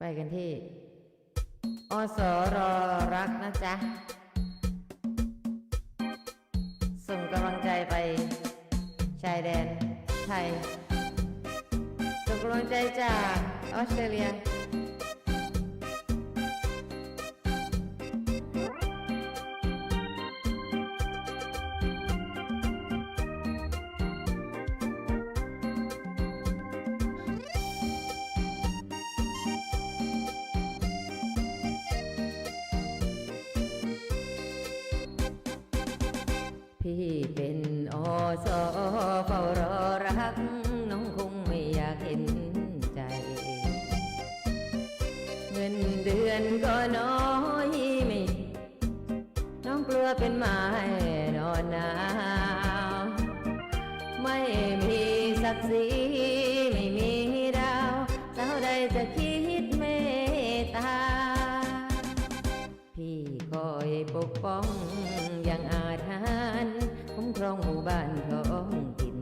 ไปกันที่ อสรรักนะจ๊ะ ส่งกำลังใจไป ชายแดนไทย ส่งกำลังใจจากออสเตรเลีย พี่เป็นอสอเฝ้ารอรัก น้องคงไม่อยากเห็นใจ เงินเดือนก็น้อยไม่น้องกลัวเป็นไม้นอนหนาว ไม่มีศักดิ์ศรีไม่มีดาวสาวใดจะคิดเมตตา พี่คอยปกป้องย่างอาถรรพ์ ครองหมู่บ้านท้องถิ่น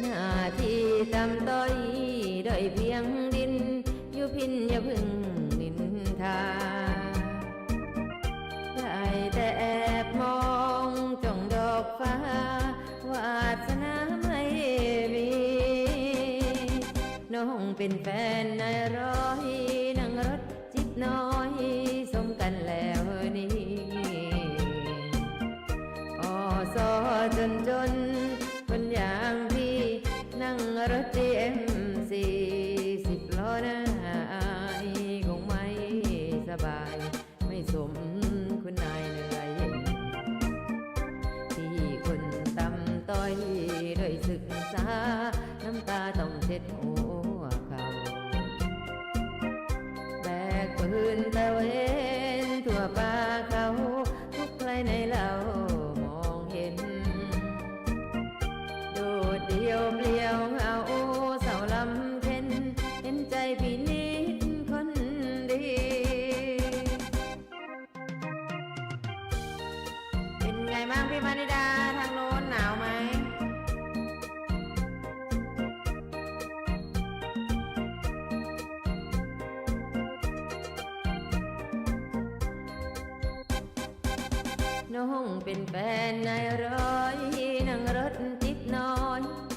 หน้าที่ตำต้อยด้อยเพียงดิน อยู่พินอย่าพึ่งนินทาได้แต่แอบมองจ้องดอกฟ้าวาสนาไม่มีน้องเป็นแฟนนายร้อยนั่งรถจิบน้อยสมกันแล้ว สอจนจนคนอย่างพี่นั่งรถดีเอ็มสี่สิบล้อหน้าอายคงไม่สบาย ไม่สมคุณนายเหนื่อยที่คนตำต้อยด้วยศึกษา น้ำตาต้องเช็ดหัวเขาแบกปืนตะเวนทั่วป่ ไงบ้างพี่มานิดาทางโน้นหนาวไหมน้องเป็นแฟนนายร้อยนั่งรถติดน้อย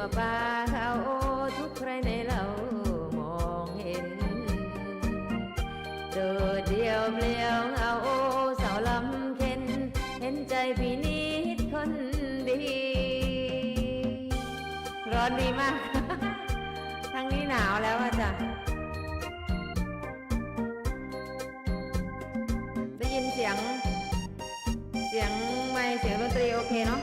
วนทั่วป่าเขาทุกใครในเรามองเห็น โดดเดียวเปลี่ยวเหงาสาวลำเค็นเห็นใจพี่นิดคนดี ร้อนดีมากทางนี้หนาวแล้วอะจ้ะได้ยินเสียง เสียงไม้เสียงดนตรีโอเคเนาะ